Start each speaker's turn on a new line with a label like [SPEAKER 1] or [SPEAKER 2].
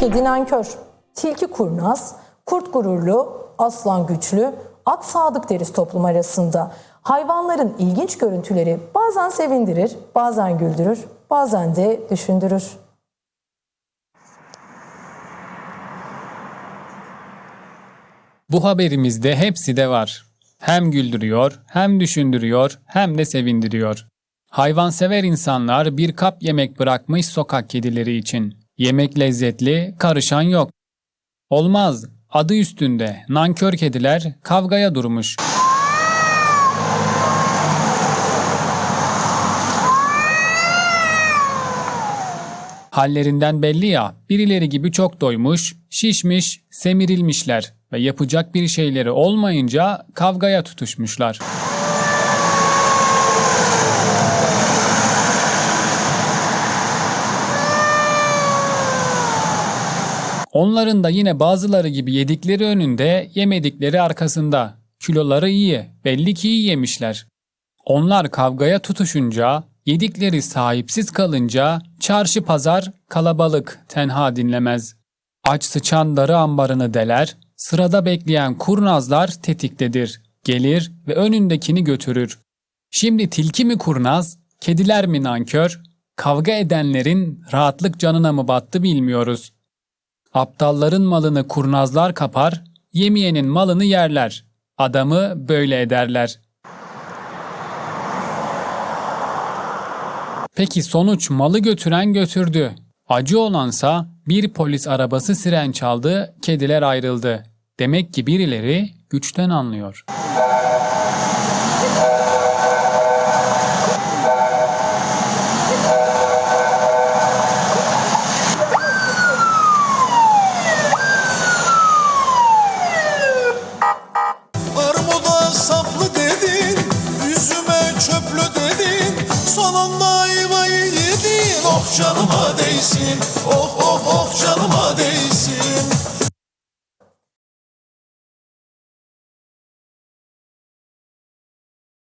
[SPEAKER 1] Kedi nankör, tilki kurnaz, kurt gururlu, aslan güçlü, at sadık deriz toplum arasında. Hayvanların ilginç görüntüleri bazen sevindirir, bazen güldürür, bazen de düşündürür.
[SPEAKER 2] Bu haberimizde hepsi de var. Hem güldürüyor, hem düşündürüyor, hem de sevindiriyor. Hayvansever insanlar bir kap yemek bırakmış sokak kedileri için. Yemek lezzetli, karışan yok. Olmaz, adı üstünde nankör kediler kavgaya durmuş. Hallerinden belli ya, birileri gibi çok doymuş, şişmiş, semirilmişler ve yapacak bir şeyleri olmayınca kavgaya tutuşmuşlar. Onların da yine bazıları gibi yedikleri önünde, yemedikleri arkasında. Kiloları iyi, belli ki iyi yemişler. Onlar kavgaya tutuşunca, yedikleri sahipsiz kalınca çarşı pazar kalabalık tenha dinlemez. Aç sıçan darı ambarını deler, sırada bekleyen kurnazlar tetiktedir. Gelir ve önündekini götürür. Şimdi tilki mi kurnaz, kediler mi nankör? Kavga edenlerin rahatlık canına mı battı bilmiyoruz. Aptalların malını kurnazlar kapar, yemeyenin malını yerler. Adamı böyle ederler. Peki sonuç malı götüren götürdü. Acı olansa bir polis arabası siren çaldı, kediler ayrıldı. Demek ki birileri güçten anlıyor.
[SPEAKER 3] Oh canıma değsin. Oh oh